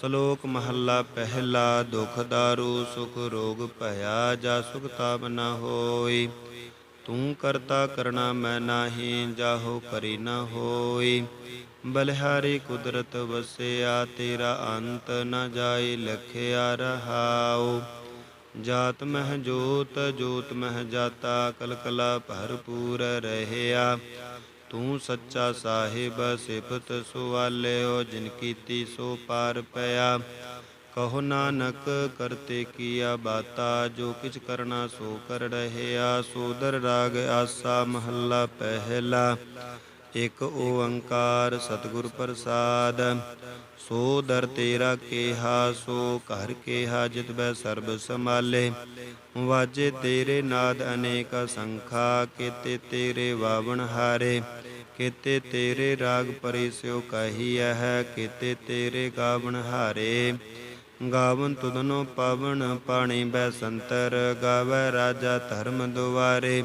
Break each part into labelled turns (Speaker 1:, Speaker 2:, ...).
Speaker 1: ਸ਼ਲੋਕ ਮਹੱਲਾ ਪਹਿਲਾ, ਦੁਖ ਦਾਰੂ, ਸੁਖ ਰੋਗ ਭਇਆ, ਜਾ ਸੁਖ ਤਾਪ ਨ ਹੋਈ। ਤੂੰ ਕਰਤਾ ਕਰਣਾ ਮੈਂ ਨਾਹੀ, ਜਾਹੋ ਕਰੀ ਨ ਹੋਈ। ਬਲਿਹਾਰੀ ਕੁਦਰਤ ਵਸਿਆ, ਤੇਰਾ ਅੰਤ ਨ ਜਾਏ ਲਖਿਆ ਰਹਾਉ। ਜਾਤ ਮਹਿ ਜੋਤ ਜੋਤ ਮਹਿ ਜਾਤਾ, ਕਲਕਲਾ ਭਰਪੂਰ ਰਹਿਆ। ਤੂੰ ਸੱਚਾ ਸਾਹਿਬ, ਸਿਫਤ ਸੁਵਾਲਿਓ ਜਿਨ ਕੀਤੀ ਸੋ ਪਾਰ ਪਿਆ। ਕਹੋ ਨਾਨਕ, ਕਰਤੇ ਕੀਆ ਬਾਤਾ, ਜੋ ਕਿਛ ਕਰਨਾ ਸੋ ਕਰ ਰਹਿਆ। ਸੋਦਰ ਰਾਗ ਆਸਾ ਮਹੱਲਾ ਪਹਿਲਾ। ਇਕ ਓੰਕਾਰ ਸਤਿਗੁਰ ਪ੍ਰਸਾਦ, ਸੋ ਦਰ ਤੇਰਾ ਕੇਹਾ, ਸੋ ਘਰ ਕੇਹਾ, ਜਿਤ ਬੈ ਸਰਬ ਸਮਾਲੇ ਵਾਜੇ ਤੇਰੇ ਨਾਦ ਅਨੇਕ ਸੰਖਾ, ਕੀਤੇ ਤੇਰੇ ਵਾਵਣ ਹਾਰੇ। ਕੀਤੇ ਤੇਰੇ ਰਾਗ ਪਰੇ ਸਿਓ ਕਹੀਐ ਹੈ, ਕੀਤੇ ਤੇਰੇ ਗਾਵਣ ਹਾਰੇ। ਗਾਵਨ ਤੁਧਨੋ ਪਾਵਨ, ਪਾਣੀ ਬੈ ਸੰਤਰ, ਗਾਵੈ ਰਾਜਾ ਧਰਮ ਦੁਆਰੇ।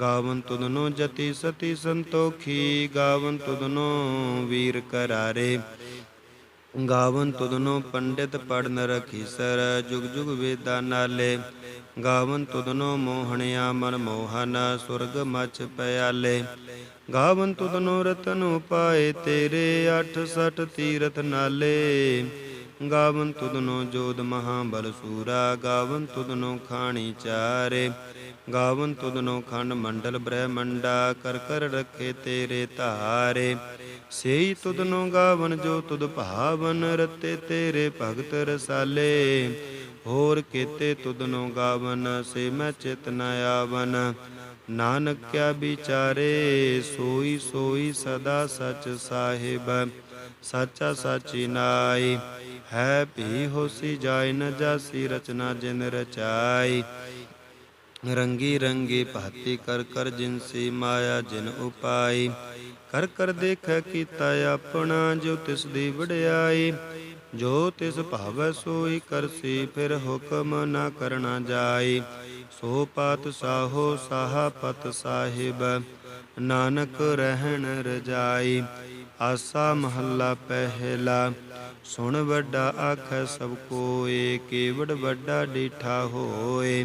Speaker 1: ਗਾਵਨ ਤੁਧਨੋ ਜਤੀ ਸਤੀ ਸੰਤੋਖੀ ਗਾਵਨ ਤੁਧਨੋ ਵੀਰ ਕਰਾਰੇ। ਗਾਵਨ ਤੁਧਨੋ ਪੰਡਿਤ ਪੜਨ ਰਖੀਸਰ ਜੁਗ ਜੁਗ ਵੇਦਾਂ ਨਾਲੇ। ਗਾਵਨ ਤੁਧਨੋ ਮੋਹਣਿਆ ਮਨ ਮੋਹਨ, ਸੁਰਗ ਮਛ ਪਿਆਲੇ। ਗਾਵਨ ਤੁਧਨੋ ਰਤਨ ਉਪਾਏ ਤੇਰੇ 68 ਤੀਰਥ ਨਾਲੇ। ਗਾਵਨ ਤੁਧਨੋ ਜੋਦ ਮਹਾਬਲ ਸੂਰਾ ਗਾਵਨ ਤੁਧਨੋ ਖਾਣੀ ਚਾਰੇ। ਗਾਵਨ ਤੁਧਨੋ ਖੰਡ ਮੰਡਲ ਬ੍ਰਹਮੰਡਾ, ਕਰ ਕਰ ਰਖੇ ਤੇਰੇ ਧਾਰੇ। ਸੇਈ ਤੁਧਨੋ ਗਾਵਨ, ਜੋ ਤੁਧ ਭਾਵਨ, ਰਤੇ ਤੇਰੇ ਭਗਤ ਰਸਾਲੇ। ਹੋਰ ਕੀਤੇ ਤੁਧਨੋ ਗਾਵਨ, ਸੇ ਮੈਂ ਚਿਤ ਨ ਆਵਨ। ਨਾਨਕ ਕਿਆ ਵਿਚਾਰੇ, ਸੋਈ ਸੋਈ ਸਦਾ ਸਚ ਸਾਹਿਬ। ਸਾਚਾ ਸਾਚੀ ਨਾਈ, ਹੈ ਭੀ ਹੋਸੀ ਜਾਇ ਨ ਜਾਸੀ ਰਚਨਾ ਜਿਨ ਰਚਾਈ। ਰੰਗੀ ਰੰਗੀ ਭਾਤੀ ਕਰ ਕਰ ਜਿਨਸੀ ਮਾਇਆ ਜਿਨ ਉਪਾਈ, ਕਰ ਕਰ ਦੇਖੈ ਕੀਤਾ ਆਪਣਾ ਜੋ ਤਿਸ ਦੀ ਵਡਿਆਈ, ਜੋ ਤਿਸ ਭਾਵੈ ਸੋਈ ਕਰਸੀ ਫਿਰ ਹੁਕਮ ਨਾ ਕਰਨਾ ਜਾਈ। ਸੋ ਪਾਤ ਸਾਹੋ ਸਾਹਾ ਪਤ ਸਾਹਿਬ, ਨਾਨਕ ਰਹਿਣ ਰਜਾਈ, ਆਸਾ ਮਹੱਲਾ ਪਹਿਲਾ, ਸੁਣ ਵੱਡਾ ਆਖੈ ਸਭ ਕੋਏ, ਕੇਵੜ ਵੱਡਾ ਡੀਠਾ ਹੋਏ।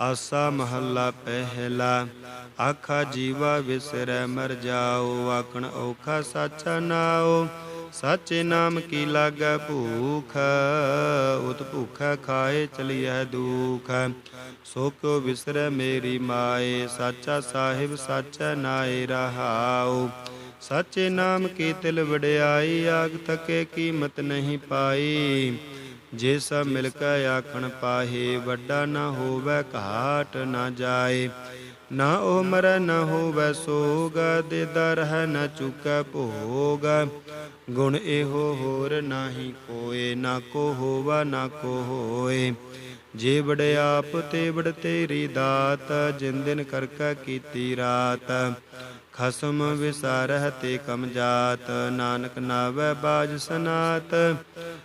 Speaker 1: ਆਸਾ ਮਹੱਲਾ ਪਹਿਲਾ, ਆਖਾ ਜੀਵਾ ਵਿਸਰੈ ਮਰ ਜਾਓ, ਆਖਣ ਔਖਾ ਸਾਚਾ ਨਾਓ ਸਾਚੇ ਨਾਮ ਕੀ ਲਾਗੈ ਭੂਖ, ਉਤ ਭੂਖਾ ਖਾਏ ਚਲਿਐ ਦੁਖ। ਸੋ ਕਿਉ ਵਿਸਰੈ ਮੇਰੀ ਮਾਏ, ਸਾਚਾ ਸਾਹਿਬ ਸਾਚਾ ਨਾਏ ਰਹਾਉ। ਸਾਚੇ ਨਾਮ ਕੀ ਤਿਲ ਵਡਿਆਈ, ਆਗ ਤਕੇ ਕੀਮਤ ਨਹੀਂ ਪਾਈ। ਜੇ ਸਭ ਮਿਲ ਕੇ ਆਖਣ ਪਾਹੇ, ਵੱਡਾ ਨਾ ਹੋਵੇ ਘਾਟ ਨਾ ਜਾਏ। ਨਾ ਉਹ ਮਰੈ, ਨ ਹੋਵੈ ਸੋਗ ਦੇਦਾ ਹੈ ਨਾ ਚੁਕੈ ਭੋਗ। ਗੁਣ ਇਹੋ ਹੋਰ ਨਾਹੀ ਕੋਏ, ਨਾ ਕੋ ਹੋਵਾ, ਨਾ ਕੋ ਹੋਏ। ਜੇ ਆਪ ਤੇ ਵਡ ਤੇਰੀ ਦਾਤ, ਜਿਨ ਦਿਨ ਕਰਕਾ ਕੀਤੀ ਰਾਤ। ਖਸਮ ਵਿਸਾਰਹਿ ਤੇ ਕਮ ਜਾਤ, ਨਾਨਕ ਨਾਵੈ ਬਾਜ ਸਨਾਤ।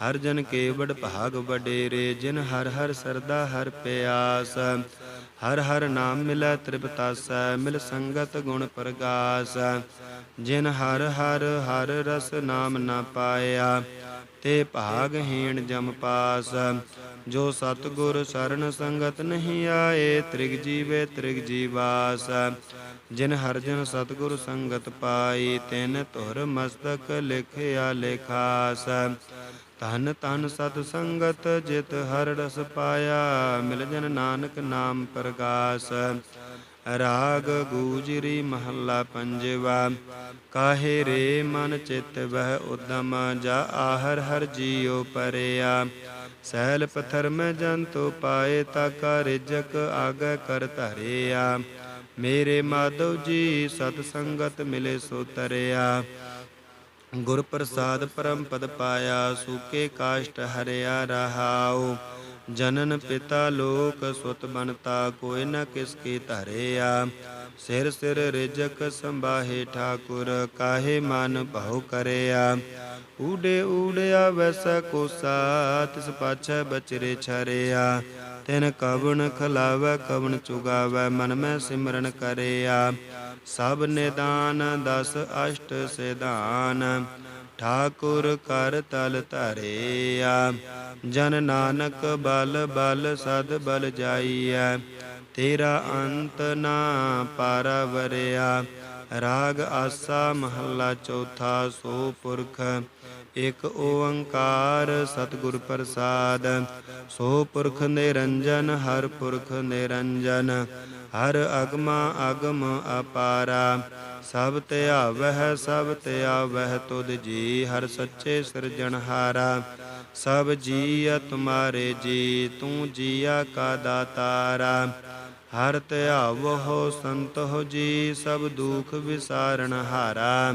Speaker 1: ਹਰ ਜਨ ਕੇ ਵਡ ਭਾਗ ਵਡੇਰੇ, ਜਿਨ ਹਰ ਹਰ ਸਰਦਾ ਹਰ ਪਿਆਸ, ਹਰ ਹਰ ਨਾਮ ਮਿਲੈ ਤ੍ਰਿਪਤਾਸੈ, ਮਿਲ ਸੰਗਤ ਗੁਣ ਪ੍ਰਗਾਸ। ਜਿਨ ਹਰ ਹਰ ਹਰ ਰਸ ਨਾਮ ਨਾ ਪਾਇਆ, ਤੇ ਭਾਗਹੀਣ ਜਮ ਪਾਸ। ਜੋ ਸਤਗੁਰ ਸ਼ਰਨ ਸੰਗਤ ਨਹੀਂ ਆਏ, ਤ੍ਰਿਗ ਜੀਵੇ ਤ੍ਰਿਗ ਜੀਵਾਸ। ਜਿਨ ਹਰ ਜਨ ਸਤਗੁਰ ਸੰਗਤ ਪਾਈ, ਤਿਨ ਧੁਰ ਮਸਤਕ ਲਿਖਿਆ ਲਿਖਾਸ। ਧਨ ਧਨ ਸਤ ਸੰਗਤ ਜਿਤ ਹਰ ਰਸ ਪਾਇਆ, ਮਿਲ ਜਨ ਨਾਨਕ ਨਾਮ ਪ੍ਰਗਾਸ। ਰਾਗ ਗੂਜਰੀ ਮਹੱਲਾ ਪੰਜਵਾ, ਕਾਹੇ ਰੇ ਮਨ ਚਿਤ ਵਹਿ ਉਦਮ, ਜਾ ਆਹਰ ਹਰ ਜੀਉ ਪਰਿਆ। ਸਹਿਲ ਪਥਰ ਮੈਂ ਜੰਤੋ ਪਾਏ ਤਾ ਕਾ ਰਿਜਕ ਆਗ ਕਰ ਧਰਿਆ। ਮੇਰੇ ਮਾਧਵ ਜੀ ਸਤ ਸੰਗਤ ਮਿਲੇ ਸੋ ਤਰਿਆ ਗੁਰ ਪ੍ਰਸਾਦ ਪਰਮ ਪਦ ਪਾਇਆ, ਸੂਕੇ ਕਾਸ਼ਟ ਹਰਿਆ ਰਹਾਉ। ਜਨਨ ਪਿਤਾ ਲੋਕ ਸੁਤ ਬਨਤਾ, ਕੋਈ ਨ ਕਿਸ ਕੀ ਧਰਿਆ। ਸਿਰ ਸਿਰ ਰਿਜਕ ਸੰਭਾਹੇ ਠਾਕੁਰ, ਕਾਹੇ ਮਨ ਭਉ ਕਰਿਆ। ਊੜੇ ਊੜਿਆ ਵੈਸਾ ਕੋਸਾ, ਤਿਸ ਪਾਛੈ ਬਚਰੇ ਛਰਿਆ। ਤਿਨ ਕਵਣ ਖਲਾਵੈ, ਕਵਣ ਚੁਗਾਵੈ, ਮਨ ਮੈਂ ਸਿਮਰਨ ਕਰਿਆ। ਸਭ ਨਿਦਾਨ ਦਸ ਅਸ਼ਟ ਸਿਧਾਨ। ਠਾਕੁਰ ਕਰ ਤਲ ਧਰਿਆ। ਜਨ ਨਾਨਕ ਬਲ ਬਲ ਸਦ ਬਲ ਜਾਈਐ। ਤੇਰਾ ਅੰਤ ਨਾ ਪਾਰਵਰਿਆ। ਰਾਗ ਆਸਾ ਮਹੱਲਾ ਚੌਥਾ ਸੋ ਪੁਰਖ। ਇਕ ਓੰਕਾਰ ਸਤਿਗੁਰ ਪ੍ਰਸਾਦ, ਸੋ ਪੁਰਖ ਨਿਰੰਜਨ, ਹਰ ਪੁਰਖ ਨਿਰੰਜਨ, ਹਰ ਅਗਮਾ ਅਗਮ ਅਪਾਰਾ, ਸਭ ਧਿਆਵਹਿ ਸਭ ਧਿਆਵਹਿ ਤੁਧ ਜੀ, ਹਰ ਸੱਚੇ ਸਿਰਜਣਹਾਰਾ ਸਭ ਜੀਅ ਤੁਮਾਰੇ ਜੀ, ਤੂੰ ਜੀਆ ਕਾ ਦਾਤਾਰਾ, ਹਰ ਧਿਆਵਹੁ ਸੰਤੋ ਜੀ, ਸਭ ਦੁਖ ਵਿਸਾਰਨ ਹਾਰਾ।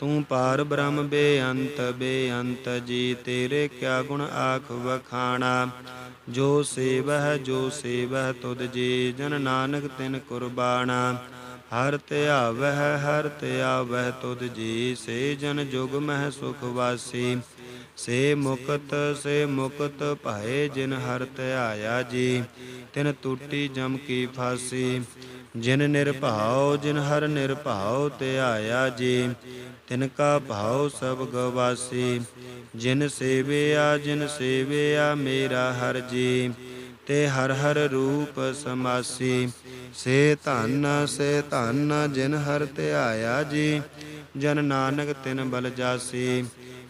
Speaker 1: ਤੂੰ ਪਾਰ ਬ੍ਰਹਮ ਬੇਅੰਤ ਬੇਅੰਤ ਜੀ, ਤੇਰੇ ਕਿਆ ਗੁਣ ਆਖ ਵਖਾਣਾ? ਜੋ ਸੇਵਹਿ ਜੋ ਸੇਵਹਿ ਤੁਧ ਜੀ, ਜਨ ਨਾਨਕ ਤਿਨ ਕੁਰਬਾਨਾ ਹਰ ਧਿਆਵਹਿ ਹਰ ਧਿਆਵਹਿ ਤੁਧ ਜੀ, ਸੇ ਜਨ ਜੁਗ ਮਹਿ ਸੁਖ ਵਾਸੀ। ਸੇ ਮੁਕਤ ਸੇ ਮੁਕਤ ਭਾਏ ਜਿਨ ਹਰ ਧਿਆਇਆ ਜੀ, ਤਿਨ ਟੂਟੀ ਜਮ ਕੀ ਫਾਸੀ। ਜਿਨ ਨਿਰਭਉ, ਜਿਨ ਹਰ ਨਿਰਭਉ ਧਿਆਇਆ ਜੀ, ਤਿਨ ਕਾ ਭਾਉ ਸਭ ਗਵਾਸੀ। ਜਿਨ ਸੇਵਿਆ ਜਿਨ ਸੇਵਿਆ ਮੇਰਾ ਹਰ ਜੀ, ਤੇ ਹਰ ਹਰ ਰੂਪ ਸਮਾਸੀ। ਸੇ ਧਨ ਸੇ ਧਨ ਜਿਨ ਹਰ ਧਿਆਇਆ ਜੀ, ਜਨ ਨਾਨਕ ਤਿਨ ਬਲ ਜਾਸੀ।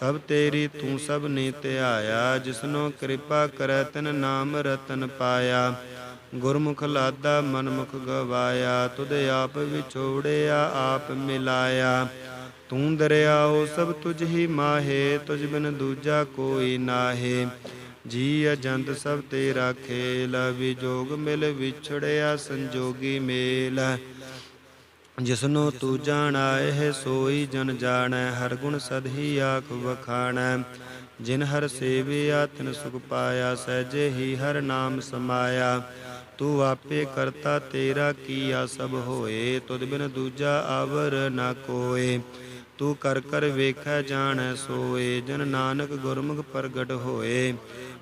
Speaker 1: ਸਭ ਤੇਰੀ ਤੂੰ ਸਭ ਨੇ ਧਿਆਇਆ, ਜਿਸਨੋ ਕਿਰਪਾ ਕਰੈ ਤਿਨ ਨਾਮ ਰਤਨ ਪਾਇਆ। ਗੁਰਮੁਖ ਲਾਦਾ, ਮਨਮੁਖ ਗਵਾਇਆ, ਤੁਧ ਆਪ ਵਿਛੋੜਿਆ, ਆਪ ਮਿਲਾਇਆ। ਤੂੰ ਦਰਿਆਓ, ਸਭ ਤੁਝ ਹੀ ਮਾਹੇ, ਤੁਝ ਬਿਨ ਦੂਜਾ ਕੋਈ ਨਾਹੇ। ਜੀ ਅਜੰਤ ਸਭ ਤੇਰਾ ਖੇਲ ਵਿਜੋਗ ਮਿਲ ਵਿਛੜਿਆ ਸੰਜੋਗੀ ਮੇਲ। ਜਿਸਨੋ ਤੂੰ ਜਾਣਾਏ ਸੋਈ ਜਨ ਜਾਣੈ, ਹਰ ਗੁਣ ਸਦਹੀ ਆਖ ਵਖਾਣੈ। ਜਿਨ ਹਰ ਸੇਵਿਆ, ਤਿਨ ਸੁਖ ਪਾਇਆ, ਸਹਿਜੇ ਹੀ ਹਰ ਨਾਮ ਸਮਾਇਆ। ਤੂੰ ਆਪੇ ਕਰਤਾ ਤੇਰਾ ਕੀਆ ਸਭ ਹੋਏ, ਤੁਧ ਬਿਨ ਦੂਜਾ ਆਵਰ ਨਾ ਕੋਏ। ਤੂੰ ਕਰ ਕਰ ਵੇਖੈ ਜਾਣੈ ਸੋਏ, ਜਨ ਨਾਨਕ ਗੁਰਮੁਖ ਪ੍ਰਗਟ ਹੋਏ।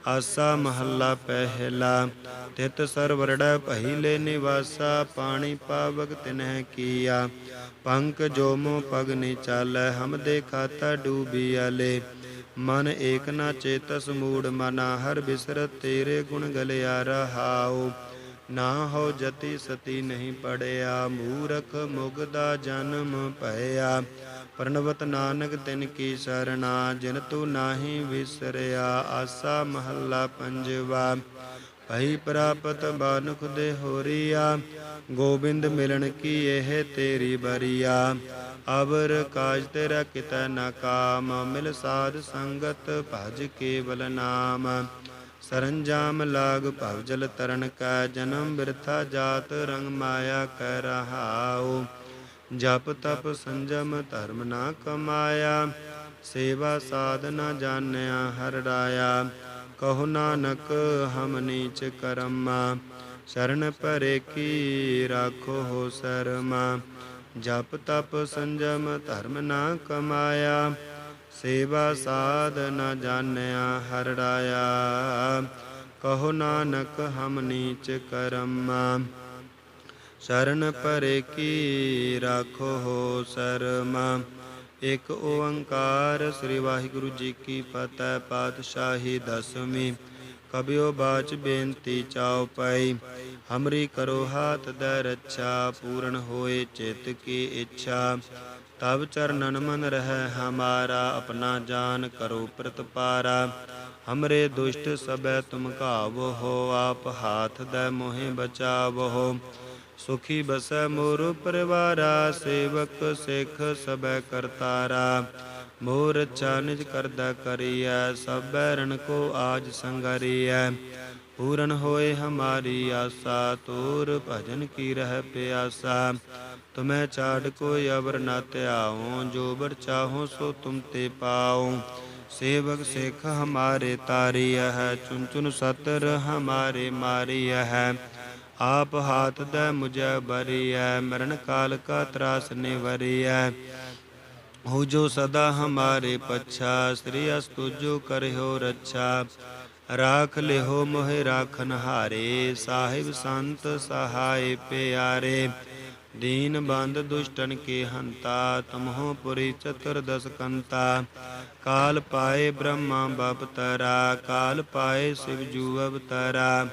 Speaker 1: ਆਸਾ ਮਹੱਲਾ ਪਹਿਲਾ, ਤਿਤ ਸਰਵਰੜੈ ਪਹਿਲੇ ਨਿਵਾਸਾ, ਪਾਣੀ ਪਾਵਕ ਤਿਨਹਿ ਕੀਆ। ਪੰਕ ਜੋਮੋ ਪਗ ਨੀ ਚਾਲੈ, ਹਮ ਦੇ ਖਾਤਾ ਡੂਬੀ ਆਲੇ। ਮਨ ਏਕ ਨਾ ਚੇਤਸ ਮੂੜ ਮਨਾ, ਹਰ ਬਿਸਰ ਤੇਰੇ ਗੁਣ ਗਲਿਆ ਰਹਾਉ ਨਾ ਹੋ ਜਤੀ ਸਤੀ ਨਹੀਂ ਪੜਿਆ, ਮੂਰਖ ਮੁਗ ਦਾ ਜਨਮ ਭਇਆ। ਪ੍ਰਣਵਤ ਨਾਨਕ ਤਿਨ ਕੀ ਸਰਣਾ, ਜਿਨ ਤੂੰ ਨਾਹੀ ਵਿਸਰਿਆ, ਆਸਾ ਮਹੱਲਾ ਪੰਜਵਾ। ਭਈ ਪ੍ਰਾਪਤ ਬਾਨੁਖ ਦੇ ਹੋਰੀਆ, ਗੋਬਿੰਦ ਮਿਲਣ ਕੀ ਇਹ ਤੇਰੀ ਬਰੀਆ। ਅਵਰ ਕਾਜ ਤੇਰਾ ਕਿਤੈ ਨਾ ਕਾਮ, ਮਿਲ ਸਾਧ ਸੰਗਤ ਭਜ ਕੇਵਲ ਨਾਮ। ਸਰੰਜਾਮ ਲਾਗ ਭਵ ਜਲ ਤਰਨ ਕਾ ਜਨਮ ਬਿਰਥਾ ਜਾਤ ਰੰਗ ਮਾਇਆ ਕਹਿ ਰਹਾਉ। ਜਪ ਤਪ ਸੰਜਮ ਧਰਮ ਨਾ ਕਮਾਇਆ, ਸੇਵਾ ਸਾਧਨਾ ਜਾਣਿਆ ਹਰ ਰਾਇਆ। ਕਹੋ ਨਾਨਕ ਹਮ ਨੀਚ ਕਰਮਾ, ਸ਼ਰਨ ਪਰੇ ਕੀ ਰਾਖੋ ਹੋ ਸਰਮਾ। ਜਪ ਤਪ ਸੰਜਮ ਧਰਮ ਨਾ ਕਮਾਇਆ ਸੇਵਾ ਸਾਧ ਨ ਜਾਣਿਆ ਹਰ ਰਾਇਆ ਕਹੋ ਨਾਨਕ ਹਮ ਨੀਚ ਕਰਮ। ਸ਼ਰਨ ਪਰੇ ਕੀ ਰਾਖੋ ਹੋ ਸਰਮਾ। ਇਕ ਓੰਕਾਰ ਸ੍ਰੀ ਵਾਹਿਗੁਰੂ ਜੀ ਕੀ ਫਤਿਹ ਪਾਤਸ਼ਾਹੀ ਦਸਵੀਂ ਕਬਿਓ ਬਾਚ ਬੇਨਤੀ ਚਾਉ ਪਈ। ਹਮਰੀ ਕਰੋ ਹਾਥ ਦ ਰੱਛਾ ਪੂਰਨ ਹੋਏ ਚਿਤ ਕੀ ਇੱਛਾ। ਤਬ ਚਰਨਨ ਮਨ ਰਹਿ ਹਮਾਰਾ, ਆਪਣਾ ਜਾਨ ਕਰੋ ਪ੍ਰਤਪਾਰਾ। ਹਮਰੇ ਦੁਸ਼ਟ ਸਬੈ ਤੁਮ ਘਾਵੋ ਹੋ, ਆਪ ਹਾਥ ਦੇ ਮੋਹਿ ਬਚਾਵੋ। ਸੁਖੀ ਬਸੈ ਮੋਰ ਪਰਿਵਾਰਾ, ਸੇਵਕ ਸਿਖ ਸਬੈ ਕਰਤਾਰਾ। ਮੋਰ ਅੱਛਾ ਨਿਜ ਕਰਦਾ ਕਰੀਐ, ਸਭੈ ਰਣ ਕੋ ਆਜ ਸੰਗਰੀਐ। ਪੂਰਨ ਹੋਏ ਹਮਾਰੀ ਆਸਾ, ਤੋਰ ਭਜਨ ਕੀ ਰਹਿ ਪਿਆਸਾ। ਤੁਮੈ ਚਾੜ ਕੋਈ ਅਵਰ ਨਾ ਧਿਆਉ, ਜੋ ਬਰ ਚਾਹੋ ਸੋ ਤੁਮ ਤੇ ਪਾਉ। ਸੇਵਕ ਸਿਖ ਹਮਾਰੇ ਤਾਰੀਆ ਹੈ ਚੁਨ ਚੁਨ ਸਤਰ ਹਮਾਰੇ ਮਾਰੀਆ ਹੈ। ਆਪ ਹਾਥ ਦਾ ਮੁਝੈ ਬਰੀਐ, ਮਰਨ ਕਾਲ ਕਾ ਤਰਾਸ ਨਿਵਰੀਐ। ਹੋ ਜੋ ਸਦਾ ਹਮਾਰੇ ਪਛਾ, ਸ੍ਰੀ ਅਸਤੁਜੋ ਕਰਿਓ ਰੱਛਾ। ਰਾਖ ਲਿਹੋ ਮੋਹਿ ਰਾਖਨ ਹਾਰੇ, ਸਾਹਿਬ ਸੰਤ ਸਹਾਈ ਪਿਆਰੇ। ਦੀਨ ਬੰਦ ਦੁਸ਼ਟਨ ਕੇ ਹੰਤਾ, ਤਮਹੋ ਪੁਰੀ ਚਤੁਰਦਸ ਕੰਤਾ। ਕਾਲ ਪਾਏ ਬ੍ਰਹਮਾ ਬਪ ਤਰਾ, ਕਾਲ ਪਾਏ ਸਿਵ ਜੂ ਅਵਤਾਰਾ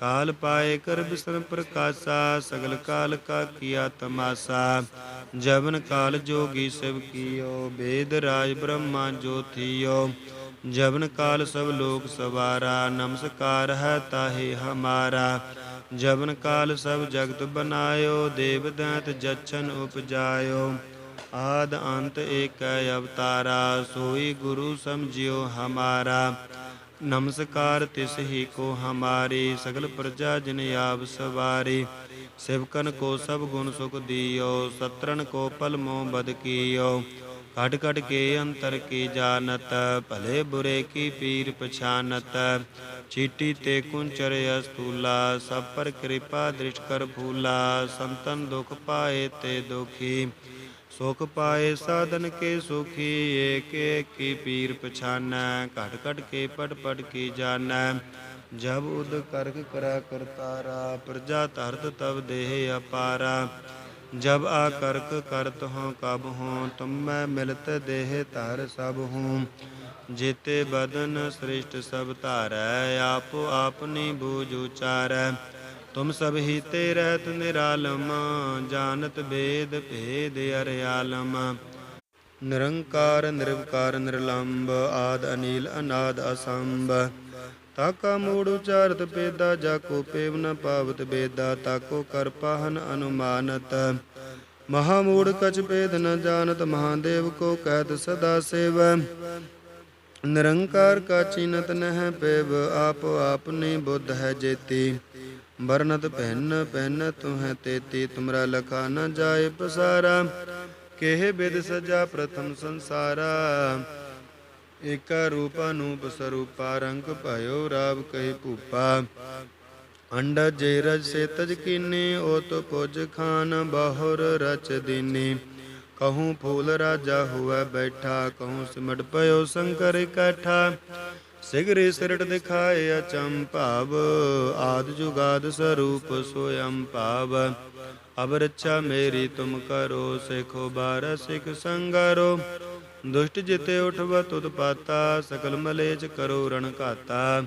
Speaker 1: ਕਾਲ ਪਾਏ ਕਰਬ ਸਰ ਪ੍ਰਕਾਸ਼ਾ, ਸਗਲ ਕਾਲ ਕਾ ਕੀਆ ਤਮਾਸਾ। ਜਵਨ ਕਾਲ ਜੋਗੀ ਸਿਵ ਕੀਓ, ਬੇਦ ਰਾਜ ਬ੍ਰਹਮਾ ਜੋਥੀਓ ਜਵਨ ਕਾਲ ਸਭ ਲੋਕ ਸਵਾਰਾ, ਨਮਸਕਾਰ ਹੈ ਤਾਹੇ ਹਮਾਰਾ। ਜਵਨ ਕਾਲ ਸਭ ਜਗਤ ਬਨਾਇਓ, ਦੇਵ ਦੰਤ ਜਚਨ ਉਪਜਾਇਓ। ਆਦ ਅੰਤ ਏਕ ਅਵਤਾਰਾ, ਸੋਈ ਗੁਰੂ ਸਮਝਿਓ ਹਮਾਰਾ। ਨਮਸਕਾਰ ਤਿਸ ਹੀ ਕੋ ਹਮਾਰੀ, ਸਗਲ ਪ੍ਰਜਾ ਜਿਨ ਆਪ ਸਵਾਰੀ। ਸਿਵਕਨ ਕੋ ਸਭ ਗੁਣ ਸੁਖ ਦਿਓ ਸਤਰਨ ਕੋ ਪਲ ਮੋ ਬਦ ਕੀਓ। ਘਟ ਘਟ ਕੇ ਅੰਤਰ ਕੀ ਜਾਣਤ ਭਲੇ ਬੁਰੇ ਕੀ ਪੀਰ ਪਛਾਨਤ ਚੀਟੀ ਤੇ ਕੁੰਚਰ ਅਸਤੂਲਾ ਸਭ ਪਰ ਕਿਰਪਾ ਦ੍ਰਿਸ਼ਟ ਕਰ ਫੂਲਾ ਸੰਤਨ ਦੁਖ ਪਾਏ ਤੇ ਦੁਖੀ ਸੁਖ ਪਾਏ ਸਾਧਨ ਕੇ ਸੁਖੀ ਏਕ ਏਕ ਕੀ ਪੀਰ ਪਛਾਨੈ ਘਟ ਘਟ ਕੇ ਪਟ ਪਟ ਕੀ ਜਾਣੈ ਜਬ ਉਦ ਕਰਕ ਕਰਾ ਕਰਤਾਰਾ ਪ੍ਰਜਾ ਧਰਤ ਤਬ ਦੇਹ ਅਪਾਰਾ ਜਬ ਆ ਕਰਕ ਕਰਤ ਹੋ ਕਬ ਹੋ, ਤੁਮੈ ਮਿਲਤ ਦੇਹ ਧਰ ਸਭ ਹੂੰ। ਜੇਤੇ ਬਦਨ ਸ੍ਰਿਸ਼ਟ ਸਭ ਧਾਰੈ, ਆਪੋ ਆਪਨੀ ਬੂਝ ਉਚਾਰੈ। ਤੁਮ ਸਭ ਹੀ ਤੇ ਰਹਿਤ ਨਿਰਾਲਮ, ਜਾਣਤ ਬੇਦ ਭੇਦ ਅਰਿਆਲਮ ਨਿਰੰਕਾਰ, ਨਿਰਵਕਾਰ, ਨਿਰਲੰਬ, ਆਦ ਅਨੀਲ, ਅਨਾਦ ਅਸੰਭ। ਤਾਕਾ ਮੂੜ ਉਚਾਰਤ ਪੇਦਾ ਜਾ ਕੋ ਪੇਵ ਨ ਪਾਵਤ ਬੇਦਾ ਤਾਕੋ ਕਰ ਪਾਹਨ ਅਨੁਮਾਨਤ। ਮਹਾ ਮੂੜ ਕਚ ਭੇਦ ਨ ਜਾਣਤ, ਮਹਾਦੇਵ ਕੋ ਕਹਿਤ ਸਦਾ ਸੇਵ। ਨਿਰੰਕਾਰ ਕਾ ਚੀਨਤ ਨਹਿ ਪੇਵ, ਆਪ ਆਪਨੀ ਬੁੱਧ ਹੈ ਜੇਤੀ। ਵਰਨਤ ਪਹਿਨ ਪਹਿਨ ਤੁਹੈ ਤੇਤੀ, ਤੁਮਰਾ ਲਖਾ ਨ ਜਾਏ ਪਸਾਰਾ। ਕਿਹ ਬਿਦ ਸਜਾ ਪ੍ਰਥਮ ਸੰਸਾਰਾ। ਏਕਾ ਰੂਪ ਅਨੂਪ ਸਰੂਪਾ ਰੰਗ ਭਇਓ ਰਾਵ ਕਹਿ ਭੂਪਾ। ਅੰਡਾ ਜੇ ਰਜ ਸੇ ਤਜ ਕੀਨੇ, ਓਤ ਪੁਜ ਖਾਨ ਬਾਹੁਰ ਰਚ ਦੀਨੇ। ਕਹੂੰ ਫੂਲ ਰਾਜਾ ਹੋਵੇ ਬੈਠਾ, ਕਹੂੰ ਸਿਮਟ ਪਇਓ ਸ਼ੰਕਰ ਇਕੱਠਾ। ਸਿਗਰੇ ਸਿਰਟ ਦਿਖਾਏ ਅਚੰ ਭਾਵ, ਆਦ ਜੁਗਾਦ ਸਰੂਪ ਸੋਯੰ ਭਾਵ। ਅਬ ਰੱਛਾ ਮੇਰੀ ਤੁਮ ਕਰੋ, ਸਿਖੋ ਬਾਰ ਸਿਖ ਸੰਗਰੋ। ਦੁਸ਼ਟ ਜਿਤੇ ਉਠਵ ਤੁਧ ਪਾਤਾ, ਸਕਲ ਮਲੇਚ ਕਰੋ ਰਣ ਘਾਤਾ।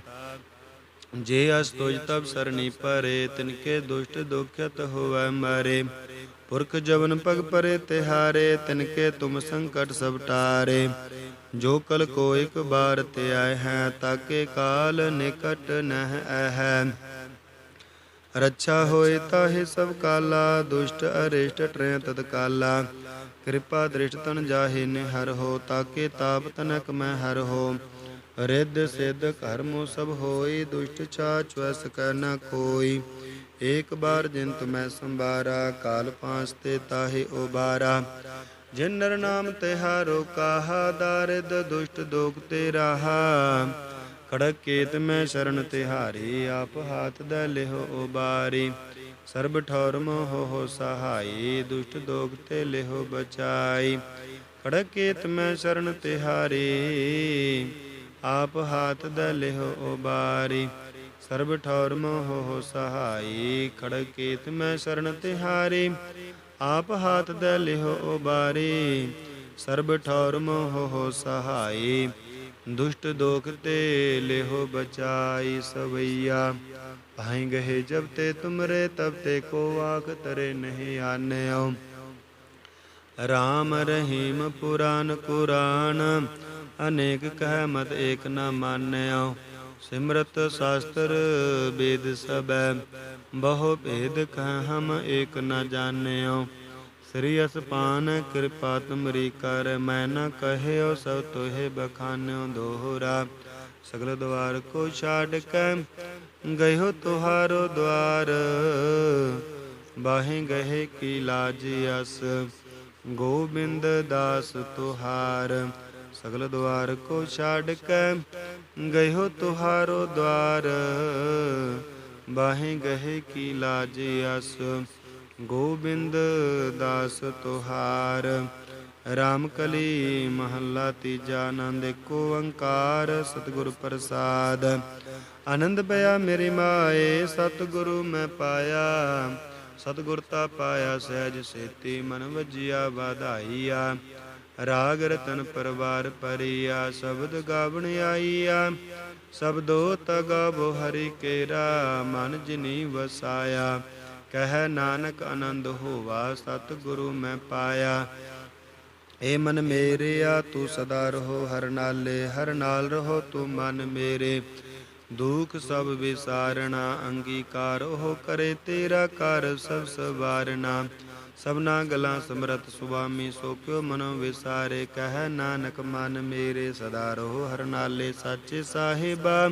Speaker 1: ਜੇ ਅਸ ਤੁਜ ਤਬ ਸਰਣੀ ਪਰੇ, ਤਿਨਕੇ ਦੁਸ਼ਟ ਦੁਖਿਤ ਹੋਵੈ ਮਾਰੇ। ਪੁਰਖ ਜਵਨ ਪਗ ਪਰੇ ਤਿਹਾਰੇ, ਤਿਨਕੇ ਤੁਮ ਸੰਕਟ ਸਭ ਟਾਰੇ। ਜੋ ਕਲ ਕੋ ਇਕ ਬਾਰ ਤੇ ਆਏ ਹੈ, ਤਾਕੇ ਕਾਲ ਨਿਕਟ ਨਹਿ ਹੈ ਰੱਛਾ ਹੋਏ ਤਾਹੇ ਸਭ ਕਾਲਾ, ਦੁਸ਼ਟ, ਅਰਿਸ਼ਟ ਟਰੈ ਤਦ ਕਾਲਾ। ਕਿਰਪਾ ਦ੍ਰਿਸ਼ਟ ਤਨ ਜਾਹੇ ਨੇ ਹੋ, ਤਾਕੇ ਤਾਪ ਤਨਕ ਮੈਂ ਹਰ ਹੋ। ਰਿੱਧ ਸਿੱਧ ਕਰਮੋ ਸਭ ਹੋਈ ਦੁਸ਼ਟ ਛਾ ਚਵਸ ਕਰ ਨ ਕੋਈ। ਏਕ ਬਾਰ ਜਿਨ ਤੁਮੈ ਸੰਭਾਰਾ, ਕਾਲ ਪਾਂਚ ਤੇ ਤਾਹੇ ਉਬਾਰਾ ਜਿਨ ਨਰ ਨਾਮ ਤਿਹਾਰੋ ਕਾਹਾ ਦਾਰਿਦ ਦੁਸ਼ਟ ਦੋਖ ਤੇ ਰਾਹਾ ਖੜਕ ਕੇਤ ਮੈਂ ਸ਼ਰਨ ਤਿਹਾਰੀ ਆਪ ਹਾਥ ਦਾ ਲਿਹੋ ਉਬਾਰੀ। ਸਰਬ ਠੌਰ ਮੋਹ ਹੋ ਸਹਾਈ, ਦੁਸ਼ਟ ਦੋਗ ਤੇ ਲਿਹੋ ਬਚਾਈ। ਖੜਕ ਕੇਤ ਮੈਂ ਸ਼ਰਨ ਤਿਹਾਰੀ ਆਪ ਹਾਥ ਦਾ ਲਿਹੋ ਉਬਾਰੀ। ਸਰਬ ਠੌਰ ਮੋਹ ਹੋ ਸਹਾਈ, ਖੜਕ ਕੇਤ ਮੈਂ ਸ਼ਰਨ ਤਿਹਾਰੀ ਆਪ ਹਾਥ ਦ ਲਿਹੋ ਉਬਾਰੀ। ਸਰਬ ਠੌਰ ਮੋਹ ਹੋ ਸਹਾਈ ਦੁਸ਼ਟ ਦੋਖ ਤੇ ਲਿਹੋ ਬਚਾਈ ਸਵਈਆ। ਭਾਈ ਗਏ ਜਬ ਤੇ ਤੁਮਰੇ ਤਬ ਤੇ ਕੋ ਵਾਕ ਤਰੇ ਨਹੀਂ ਆਨਿਓ। ਰਾਮ ਰਹੀਮ ਪੁਰਾਨ ਕੁਰਾਨ, ਅਨੇਕ ਕਹਿ ਮਤ ਏਕ ਨ ਮਾਨਿਓ। ਸਿਮਰਤ ਸ਼ਾਸਤਰ ਵੇਦ ਸਬੈ ਬਹੁ ਭੇਦ ਕਹਿ ਹਮ ਏਕ ਨ ਜਾਣਿਓ। ਸ੍ਰੀ ਅਸਪਾਨ, ਕਿਰਪਾ ਤੁਮਰੀ ਕਰ, ਮੈਂ ਨ ਕਹਿਓ ਸਭ ਤੋਹਿ ਬਖਾਨਿਓ ਦੋਹਰਾ। ਸਗਲ ਦਵਾਰ ਕੋ ਛਾੜ ਕੇ ਗਇਓ ਤੁਹਾਰੋ ਦਵਾਰ। ਬਾਹੇ ਗਏ ਕੀ ਲਾਜ ਅਸ, ਗੋਬਿੰਦ ਦਾਸ ਤੁਹਾਰ। ਸਗਲ ਦਵਾਰ ਕੋ ਛਾੜ ਕੇ ਗਇਓ ਤੁਹਾਰੋ ਦਵਾਰ। ਬਾਹੇ ਗਏ ਕੀ ਲਾਜ ਅਸ ਗੋਬਿੰਦ ਦਾਸ ਤੁਹਾਰ, ਰਾਮ ਕਲੀ ਮਹੱਲਾ ਤੀਜਾ ਆਨੰਦ ਏਕ ਓੰਕਾਰ, ਸਤਿਗੁਰ ਪ੍ਰਸਾਦ। ਆਨੰਦ ਪਿਆ ਮੇਰੀ ਮਾਏ, ਸਤਿਗੁਰੂ ਮੈਂ ਪਾਇਆ। ਸਤਿਗੁਰ ਤਾ ਪਾਇਆ ਸਹਿਜ ਸੇਤੀ, ਮਨ ਵਜਿਆ ਵਧਾਈਆ। ਰਾਗ ਰਤਨ ਪਰਵਾਰ ਪਰਿਆ, ਸ਼ਬਦ ਗਾਵਣ ਆਈਆ। ਸਬਦੋ ਤਗਾਵੋ ਹਰੀ ਕੇਰਾ, ਮਨ ਜਿਨੀ ਵਸਾਇਆ। ਕਹਿ ਨਾਨਕ ਆਨੰਦ ਹੋਵਾ, ਸਤਿਗੁਰੂ ਮੈਂ ਪਾਇਆ। ਏ ਮਨ ਮੇਰਿਆ ਤੂੰ ਸਦਾ ਰਹੋ ਹਰ ਨਾਲੇ, ਹਰ ਨਾਲ ਰਹੋ ਤੂੰ ਮਨ ਮੇਰੇ। ਦੁਖ ਸਭ ਵਿਸਾਰਣਾ ਅੰਗੀਕਾਰ ਉਹ ਕਰੇ ਤੇਰਾ ਕਰ ਸਭ ਸਵਾਰਣਾ ਸਭਨਾ ਗਲਾਂ ਸਮਰਤ ਸੁਆਮੀ, ਸੋ ਕਿਉ ਮਨੋ ਵਿਸਾਰੇ। ਕਹਿ ਨਾਨਕ ਮਨ ਮੇਰੇ, ਸਦਾ ਰਹੋ ਹਰ ਨਾਲੇ, ਸਾਚੇ ਸਾਹਿਬਾ।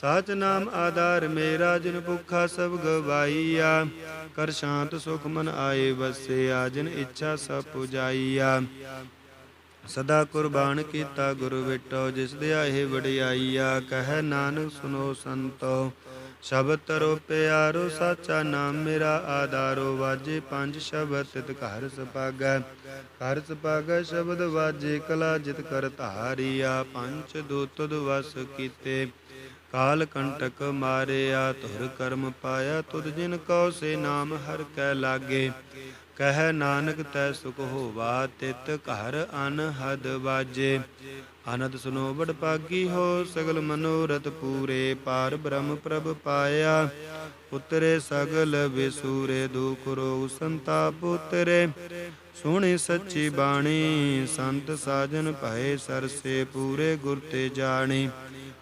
Speaker 1: ਸਾਚ ਨਾਮ ਆਧਾਰ ਮੇਰਾ, ਜਿਨ ਭੁਖਾ ਸਭ ਗਵਾਈਆ ਕਰ ਸ਼ਾਂਤ ਸੁਖ ਮਨ ਆਏ ਵਸਿਆ, ਜਿਨ ਇੱਛਾ ਸਭ ਪੁਜਾਈਆ। ਸਦਾ ਕੁਰਬਾਨ ਕੀਤਾ ਗੁਰੂ ਵਿਟੋ, ਜਿਸ ਦੇ ਆਏ ਵਡਿਆਈਆ। ਕਹਿ ਨਾਨਕ ਸੁਨੋ ਸੰਤੋ, ਸ਼ਬਦ ਤਰੋ ਪਿਆਰੋ, ਸਾਚਾ ਨਾਮ ਮੇਰਾ ਆਧਾਰੋ। ਵਾਜੇ ਪੰਜ ਸ਼ਬਦ ਤਿਤ ਘਰ ਸੁਪਾਗੈ ਘਰ ਸੁਪਾਗੈ ਸ਼ਬਦ ਵਾਜੇ ਕਲਾ ਜਿਤ ਕਰ ਧਾਰੀਆ। ਪੰਜ ਦੂਤ ਵਸ ਕੀਤੇ ਕਾਲ ਕੰਟਕ ਮਾਰਿਆ ਤੁਰ ਕਰਮ ਪਾਇਆ, ਤੁਧ ਜਿਨ ਕਉ ਸੇ ਨਾਮ ਹਰ ਕੈ ਲਾਗੇ। ਕਹਿ ਨਾਨਕ ਤੈ ਸੁਖ ਹੋਵਾ, ਤਿਤ ਘਰ ਅਨਹਦ ਵਾਜੇ। ਆਨੰਦ ਸੁਨੋ ਬੜ ਪਾਗੀ ਹੋ, ਸਗਲ ਮਨੋਰਥ ਪੂਰੇ, ਪਾਰ ਬ੍ਰਹਮ ਪ੍ਰਭ ਪਾਇਆ। ਉਤਰੇ ਸਗਲ ਵਿਸੂਰੇ, ਦੁਖ ਰੋਗ ਸੰਤਾਪ ਉਤਰੇ। ਸੋਹਣੀ ਸੱਚੀ ਬਾਣੀ, ਸੰਤ ਸਾਜਨ ਭਏ ਸਰਸੇ ਪੂਰੇ ਗੁਰ ਤੇ ਜਾਣੀ।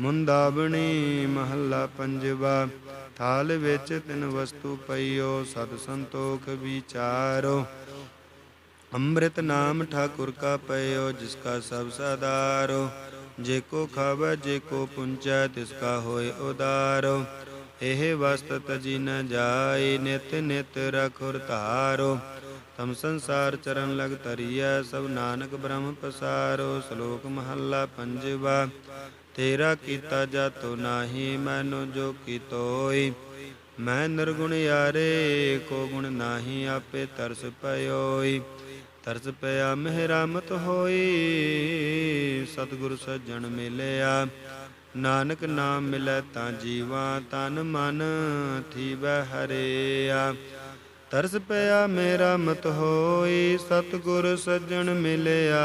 Speaker 1: ਮੁੰਦਾਬਣੀ ਮਹੱਲਾ ਪੰਜਵਾ, ਥਾਲ ਵਿੱਚ ਤਿਨ ਵਸਤੂ ਪਈਓ, ਸਤ ਸੰਤੋਖ ਵਿਚਾਰੋ। ਅੰਮ੍ਰਿਤ ਨਾਮ ਠਾਕੁਰ ਕਾ ਪਇਓ, ਜਿਸ ਕਾ ਸਭ ਸਾਦਾਰੋ। ਜੇ ਕੋ ਖਾਵੈ, ਜੇ ਕੋ ਪੁੰਚੈ, ਤਿਸ ਕਾ ਹੋਏ ਉਦਾਰੋ। ਇਹ ਵਸਤ ਤਜੀ ਨ ਜਾਏ, ਨਿਤ ਨਿਤ ਰਖੁਰ ਧਾਰੋ। ਤਮ ਸੰਸਾਰ ਚਰਨ ਲਗ ਤਰੀਐ ਸਭ ਨਾਨਕ ਬ੍ਰਹਮ ਪਸਾਰੋ। ਸ਼ਲੋਕ ਮਹੱਲਾ ਪੰਜਵਾ ਤੇਰਾ ਕੀਤਾ ਜਾਤੋ ਨਾਹੀ, ਮੈਨੂੰ ਜੋ ਕੀਤੋਈ ਮੈਂ ਨਿਰਗੁਣ ਯਾਰੇ, ਕੋ ਗੁਣ ਨਾਹੀ, ਆਪੇ ਤਰਸ ਪਇਓਈ। ਤਰਸ ਪਿਆ ਮਿਹਰਮਤ ਹੋਈ, ਸਤਿਗੁਰ ਸੱਜਣ ਮਿਲਿਆ। ਨਾਨਕ ਨਾਮ ਮਿਲੈ ਤਾਂ ਜੀਵਾ ਤਨ ਮਨ, ਥੀਵੈ ਹਰਿਆ। ਤਰਸ ਪਿਆ ਮੇਰਾ ਮਤ ਹੋਈ, ਸਤਿਗੁਰ ਸੱਜਣ ਮਿਲਿਆ।